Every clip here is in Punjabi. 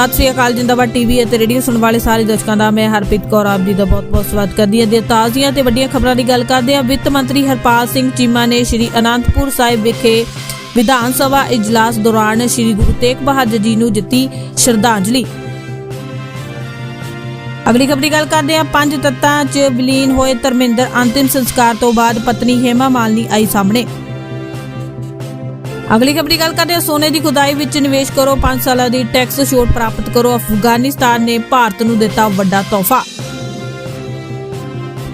ਸਤਿ ਸ੍ਰੀ ਅਕਾਲ, ਜਿੰਦਾਬਾਦ ਟੀਵੀ ਅਤੇ ਰੇਡੀਓ ਸੁਣਨ ਵਾਲੇ ਸਾਰੇ ਦਰਸ਼ਕਾਂ ਦਾ, ਮੈਂ ਹਰਪ੍ਰੀਤ ਕੌਰ, ਆਪ ਜੀ ਦਾ ਬਹੁਤ-ਬਹੁਤ ਸਵਾਗਤ ਕਰਦੀ ਹਾਂ। ਦੇ ਤਾਜ਼ੀਆਂ ਤੇ ਵੱਡੀਆਂ ਖਬਰਾਂ ਦੀ ਗੱਲ ਕਰਦੇ ਹਾਂ। ਵਿੱਤ ਮੰਤਰੀ ਹਰਪਾਲ ਸਿੰਘ ਚੀਮਾ ਨੇ ਸ਼੍ਰੀ ਅਨੰਦਪੁਰ ਸਾਹਿਬ ਵਿਖੇ ਵਿਧਾਨ ਸਭਾ ਇਜਲਾਸ ਦੌਰਾਨ ਸ਼੍ਰੀ ਗੁਰੂ ਤੇਗ ਬਹਾਦਰ ਜੀ ਨੂੰ ਦਿੱਤੀ ਸ਼ਰਧਾਂਜਲੀ। ਅਗਲੀ ਖਬਰ ਦੀ ਗੱਲ ਕਰਦੇ ਹਾਂ। ਪੰਜ ਤੱਤਾਂ 'ਚ ਵਿਲੀਨ ਹੋਏ ਧਰਮਿੰਦਰ, ਅੰਤਿਮ ਸੰਸਕਾਰ ਤੋਂ ਬਾਅਦ ਪਤਨੀ ਹੇਮਾ ਮਾਲਨੀ ਆਈ ਸਾਹਮਣੇ। ਅਗਲੀ ਖਬਰ ਦੀ ਗੱਲ ਕਰਦੇ ਹਾਂ। ਸੋਨੇ ਦੀ ਖੁਦਾਈ ਵਿੱਚ ਨਿਵੇਸ਼ ਕਰੋ। 5 ਸਾਲਾਂ ਦੀ ਟੈਕਸ ਛੋਟ ਪ੍ਰਾਪਤ ਕਰੋ। ਅਫਗਾਨਿਸਤਾਨ ਨੇ ਭਾਰਤ ਨੂੰ ਦਿੱਤਾ ਵੱਡਾ ਤੋਹਫਾ।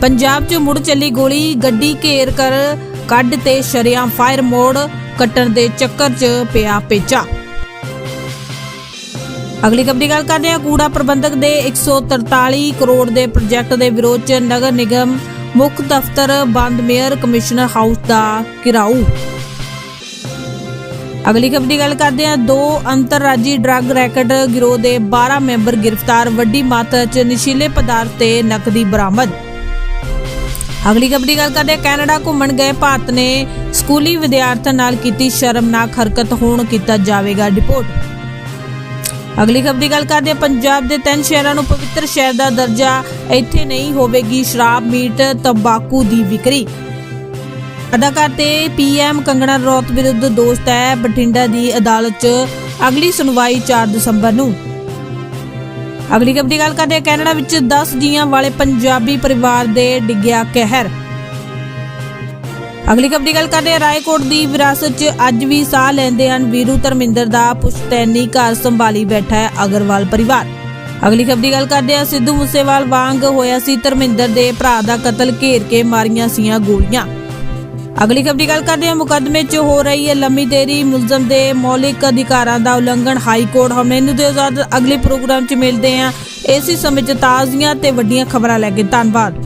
ਪੰਜਾਬ 'ਚ ਮੁੜ ਚੱਲੀ ਗੋਲੀ। ਗੱਡੀ ਘੇਰ ਕਰ ਕੱਢ ਤੇ ਸ਼ਰਿਆਂ ਫਾਇਰ ਮੋਡ ਕੱਟਣ ਦੇ ਚੱਕਰ 'ਚ ਪਿਆ ਪੇਚਾ। ਅਗਲੀ ਖਬਰ ਦੀ ਗੱਲ ਕਰਦੇ ਹਾਂ। ਕੂੜਾ ਪ੍ਰਬੰਧਕ ਦੇ 143 ਕਰੋੜ ਦੇ ਪ੍ਰੋਜੈਕਟ ਦੇ ਵਿਰੋਧ 'ਚ ਨਗਰ ਨਿਗਮ ਮੁੱਖ ਦਫ਼ਤਰ ਬੰਦ। ਮੇਅਰ ਕਮਿਸ਼ਨਰ ਹਾਊਸ ਦਾ ਘਿਰਾਓ। ਅਗਲੀ ਖਬਰ ਦੀ ਗੱਲ ਕਰਦੇ ਹਾਂ। ਦੋ ਅੰਤਰਰਾਜੀ ਡਰੱਗ ਰੈਕਟ ਗਿਰੋਹ ਦੇ 12 ਮੈਂਬਰ ਗ੍ਰਿਫਤਾਰ, ਵੱਡੀ ਮਾਤਰਾ 'ਚ ਨਸ਼ੀਲੇ ਪਦਾਰਥ ਤੇ ਨਕਦੀ ਬਰਾਮਦ। ਅਗਲੀ ਖਬਰ ਦੀ ਗੱਲ ਕਰਦੇ ਹਾਂ। ਕੈਨੇਡਾ ਘੁੰਮਣ ਗਏ ਭਾਰਤ ਨੇ ਸਕੂਲੀ ਵਿਦਿਆਰਥੀਆਂ ਨਾਲ ਕੀਤੀ ਸ਼ਰਮਨਾਕ ਹਰਕਤ, ਹੋਣ ਕੀਤਾ ਜਾਵੇਗਾ ਰਿਪੋਰਟ ਅਗਲੀ ਖਬਰ ਦੀ ਗੱਲ ਕਰਦੇ ਹਾਂ। ਪੰਜਾਬ ਦੇ ਤਿੰਨ ਸ਼ਹਿਰਾਂ ਨੂੰ ਪਵਿੱਤਰ ਸ਼ਹਿਰ ਦਾ ਦਰਜਾ ਇੱਥੇ ਨਹੀਂ ਹੋਵੇਗੀ ਸ਼ਰਾਬ, ਮੀਟ, ਤੰਬਾਕੂ ਦੀ ਵਿਕਰੀ। ਅਦਾਕਾਰ ਤੇ ਪੀਐਮ ਕੰਗਣਾ ਰੌਤ ਵਿਰੁੱਧ ਦੋਸ਼ ਤੈ ਬਠਿੰਡਾ ਦੀ ਅਦਾਲਤ 'ਚ ਅਗਲੀ ਸੁਣਵਾਈ 4 ਦਸੰਬਰ ਨੂੰ। ਅਗਲੀ ਖਬਰ ਦੀ ਗੱਲ ਕਰਦੇ ਹਾਂ, ਕੈਨੇਡਾ ਵਿੱਚ 10 ਜੀਆਂ ਵਾਲੇ ਪੰਜਾਬੀ ਪਰਿਵਾਰ ਦੇ ਡਿੱਗਿਆ ਕਹਿਰ। ਅਗਲੀ ਖਬਰ ਦੀ ਗੱਲ ਕਰਦੇ ਹਾਂ, ਰਾਏਕੋਟ ਦੀ ਵਿਰਾਸਤ 'ਚ ਅੱਜ ਵੀ ਸਾਹ ਲੈਂਦੇ ਹਨ ਵੀਰੂ ਧਰਮਿੰਦਰ ਦਾ ਪੁਸ਼ਤੈਨੀ ਘਰ ਸੰਭਾਲੀ ਬੈਠਾ ਹੈ ਅਗਰਵਾਲ ਪਰਿਵਾਰ। ਅਗਲੀ ਖਬਰ ਦੀ ਗੱਲ ਕਰਦੇ ਹਾਂ, ਸਿੱਧੂ ਮੂਸੇਵਾਲ ਵਾਂਗ ਹੋਇਆ ਸੀ ਧਰਮਿੰਦਰ ਦੇ ਭਰਾ ਦਾ ਕਤਲ ਘੇਰ ਕੇ ਮਾਰੀਆਂ ਸੀਆਂ ਗੋਲੀਆਂ। ਅਗਲੀ ਖਬਰ ਦੀ ਗੱਲ ਕਰਦੇ ਹਾਂ। ਮੁਕੱਦਮੇ 'ਚ ਹੋ ਰਹੀ ਹੈ ਲੰਮੀ ਦੇਰੀ। ਮੁਲਜ਼ਮ ਦੇ ਮੌਲਿਕ ਅਧਿਕਾਰਾਂ ਦਾ ਉਲੰਘਣ ਹਾਈ ਕੋਰਟ ਹੁਣ ਦੇ ਦਿਓ ਅਗਲੇ ਪ੍ਰੋਗਰਾਮ 'ਚ ਮਿਲਦੇ ਹਾਂ। ਇਸੇ ਸਮੇਂ 'ਚ ਤਾਜ਼ੀਆਂ ਤੇ ਵੱਡੀਆਂ ਖਬਰਾਂ ਲੈ ਕੇ ਧੰਨਵਾਦ।